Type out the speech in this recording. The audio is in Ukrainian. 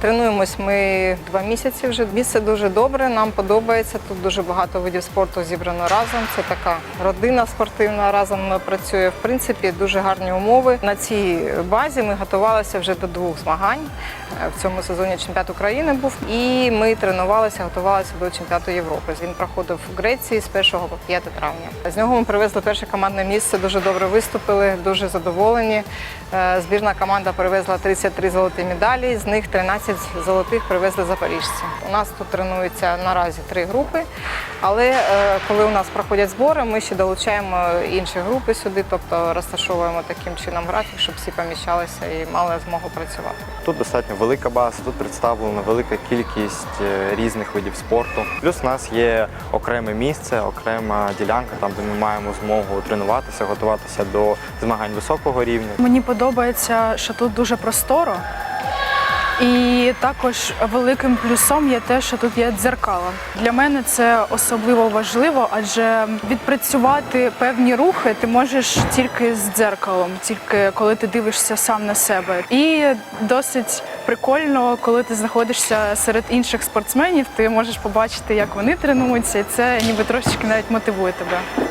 Тренуємось ми два місяці вже. Місце дуже добре, нам подобається. Тут дуже багато видів спорту зібрано разом. Це така родина спортивна разом працює. В принципі, дуже гарні умови. На цій базі ми готувалися вже до двох змагань. Е, В цьому сезоні чемпіонат України був. І ми тренувалися, готувалися до чемпіонату Європи. Він проходив в Греції з 1 по 5 травня. З нього ми привезли перше командне місце. Дуже добре виступили, дуже задоволені. Е, Збірна команда привезла 33 золоті медалі, з них 13 золотих привезли запоріжці. У нас тут тренуються наразі три групи, але е, коли у нас проходять збори, ми ще долучаємо інші групи сюди, тобто розташовуємо таким чином графік, щоб всі поміщалися і мали змогу працювати. Тут достатньо велика база, тут представлена велика кількість е, різних видів спорту. Плюс у нас є окреме місце, окрема ділянка, там де ми маємо змогу тренуватися, готуватися до змагань високого рівня. Мені подобається, що тут дуже просторо. І також великим плюсом є те, що тут є дзеркала. Для мене це особливо важливо, адже відпрацювати певні рухи ти можеш тільки з дзеркалом, тільки коли ти дивишся сам на себе. І досить прикольно, коли ти знаходишся серед інших спортсменів, ти можеш побачити, як вони тренуються, і це ніби трошечки навіть мотивує тебе.